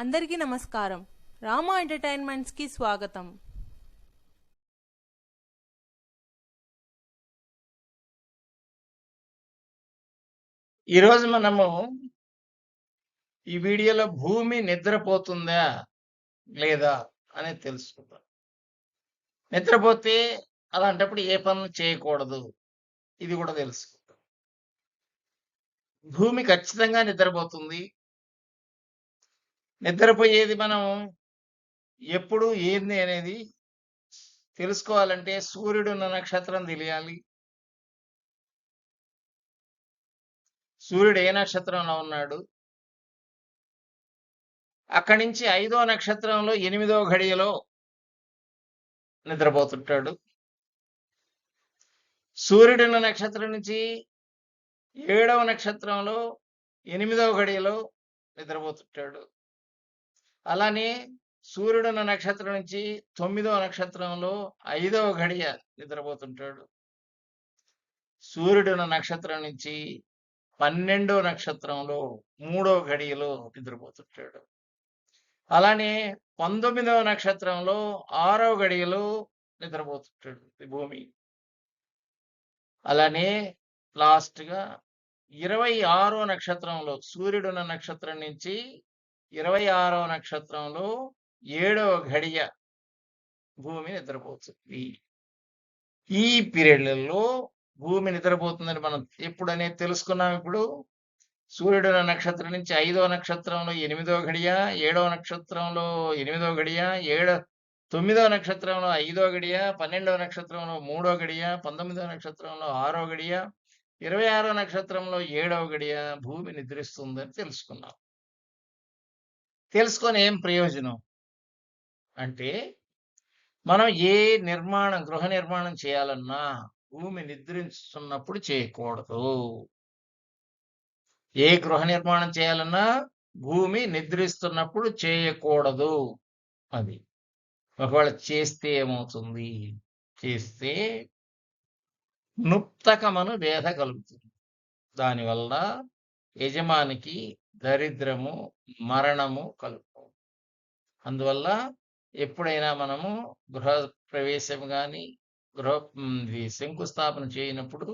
అందరికీ నమస్కారం. రామా ఎంటర్టైన్మెంట్స్కి స్వాగతం. ఈరోజు మనము ఈ వీడియోలో భూమి నిద్రపోతుందా లేదా అనేది తెలుసుకుందాం. నిద్రపోతే అలాంటప్పుడు ఏ పనులు చేయకూడదు? ఇది కూడా తెలుసుకుందాం. భూమి ఖచ్చితంగా నిద్రపోతుంది. నిద్రపోయేది మనం ఎప్పుడు ఏంది అనేది తెలుసుకోవాలంటే సూర్యుడు ఉన్న నక్షత్రం తెలియాలి. సూర్యుడు ఏ నక్షత్రంలో ఉన్నాడు? అక్కడి నుంచి ఐదో నక్షత్రంలో ఎనిమిదో ఘడియలో నిద్రపోతుంటాడు. సూర్యుడున్న నక్షత్రం నుంచి ఏడవ నక్షత్రంలో ఎనిమిదవ గడియలో నిద్రపోతుంటాడు. అలానే సూర్యుడున్న నక్షత్రం నుంచి తొమ్మిదవ నక్షత్రంలో ఐదవ ఘడియ నిద్రపోతుంటాడు. సూర్యుడున్న నక్షత్రం నుంచి పన్నెండో నక్షత్రంలో మూడో ఘడియలో నిద్రపోతుంటాడు. అలానే పంతొమ్మిదవ నక్షత్రంలో ఆరో గడియలో నిద్రపోతుంటాడు భూమి. అలానే లాస్ట్గా ఇరవై ఆరో నక్షత్రంలో సూర్యుడున్న నక్షత్రం నుంచి ఇరవై ఆరో నక్షత్రంలో ఏడవ ఘడియ భూమి నిద్రపోతుంది ఈ పీరియడ్లలో భూమి నిద్రపోతుందని మనం ఎప్పుడనేది తెలుసుకున్నాం ఇప్పుడు. సూర్యుడు నక్షత్రం నుంచి ఐదవ నక్షత్రంలో ఎనిమిదవ గడియ ఏడవ నక్షత్రంలో ఎనిమిదవ గడియ ఏడ తొమ్మిదవ నక్షత్రంలో ఐదో గడియ పన్నెండవ నక్షత్రంలో మూడో గడియ పంతొమ్మిదవ నక్షత్రంలో ఆరో గడియ ఇరవై ఆరో నక్షత్రంలో ఏడవ గడియ భూమి నిద్రిస్తుందని తెలుసుకున్నాం. తెలుసుకొని ఏం ప్రయోజనం? అంటే మనం ఏ నిర్మాణం గృహ నిర్మాణం చేయాలన్నా భూమి నిద్రిస్తున్నప్పుడు చేయకూడదు. ఏ గృహ నిర్మాణం చేయాలన్నా భూమి నిద్రిస్తున్నప్పుడు చేయకూడదు. అది. ఒకవేళ చేస్తే ఏమవుతుంది? చేస్తే నుప్తకమను వేధ కలుగుతుంది. దానివల్ల యజమానికి దరిద్రము మరణము కలుపు అందువల్ల ఎప్పుడైనా మనము గృహ ప్రవేశం కానీ గృహ శంకుస్థాపన చేయనప్పుడు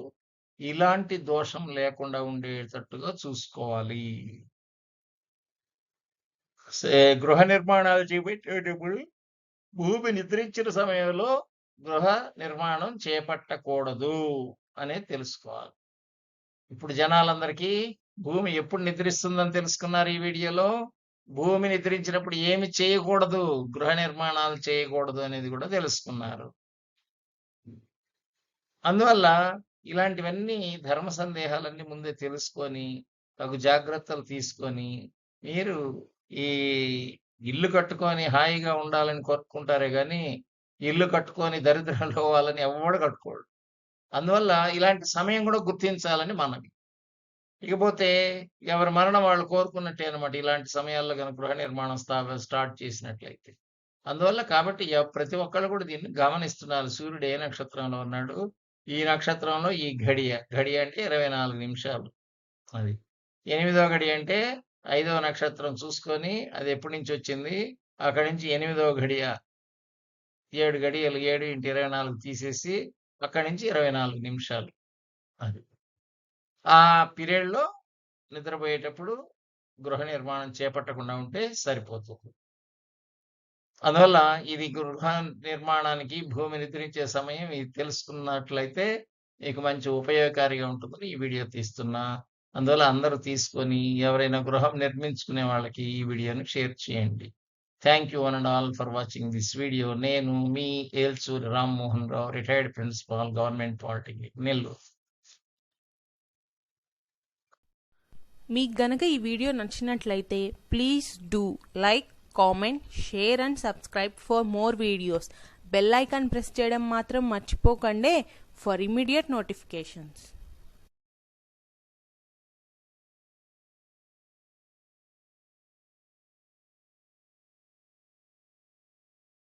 ఇలాంటి దోషం లేకుండా ఉండేటట్టుగా చూసుకోవాలి. గృహ నిర్మాణాలు చేపట్టేటప్పుడు భూమి నిద్రించిన సమయంలో గృహ నిర్మాణం చేపట్టకూడదు అనేది తెలుసుకోవాలి. ఇప్పుడు జనాలందరికీ భూమి ఎప్పుడు నిద్రిస్తుందని తెలుసుకున్నారు ఈ వీడియోలో? భూమి నిద్రించినప్పుడు ఏమి చేయకూడదు? గృహ నిర్మాణాలు చేయకూడదు అనేది కూడా తెలుసుకున్నారు. అందువల్ల ఇలాంటివన్నీ ధర్మ సందేహాలన్నీ ముందే తెలుసుకొని తగు జాగ్రత్తలు తీసుకొని మీరు ఈ ఇల్లు కట్టుకొని హాయిగా ఉండాలని కోరుకుంటారే కానీ ఇల్లు కట్టుకొని దరిద్రంలో వాళ్ళని ఎవడు కట్టుకోడు. అందువల్ల ఇలాంటి సమయం కూడా గుర్తించాలని మనవి. ఇకపోతే ఎవరి మరణం వాళ్ళు కోరుకున్నట్టే అనమాట ఇలాంటి సమయాల్లో కనుక గృహ నిర్మాణం స్టార్ట్ చేసినట్లయితే. అందువల్ల కాబట్టి ప్రతి ఒక్కళ్ళు కూడా దీన్ని గమనిస్తున్నారు. సూర్యుడు ఏ నక్షత్రంలో ఉన్నాడు? ఈ నక్షత్రంలో ఈ ఘడియ. ఘడియ అంటే ఇరవై నాలుగు నిమిషాలు. అది. ఎనిమిదో గడి అంటే ఐదవ నక్షత్రం చూసుకొని అది ఎప్పటి నుంచి వచ్చింది? అక్కడి నుంచి ఎనిమిదవ ఘడియ. ఏడు గడియలు ఏడు ఇంటి ఇరవై నాలుగు తీసేసి అక్కడి నుంచి ఇరవై నాలుగు నిమిషాలు. అది. ఆ పీరియడ్లో నిద్రపోయేటప్పుడు గృహ నిర్మాణం చేపట్టకుండా ఉంటే సరిపోతుంది. అందువల్ల ఇది గృహ నిర్మాణానికి భూమి నిద్రించే సమయం ఇది తెలుసుకున్నట్లయితే మీకు మంచి ఉపయోగకారిగా ఉంటుందని ఈ వీడియో తీస్తున్నా. అందువల్ల అందరూ తీసుకొని ఎవరైనా గృహం నిర్మించుకునే వాళ్ళకి ఈ వీడియోను షేర్ చేయండి. Thank you one and all for watching this video. నేను మీ Elchuri Rammohan Rao retired principal government polytechnic Nellore. మీకు గనక ఈ వీడియో నచ్చినట్లయితే please do like comment share and subscribe for more videos. Bell icon press చేయడం మాత్రం మర్చిపోకండి. For immediate notifications.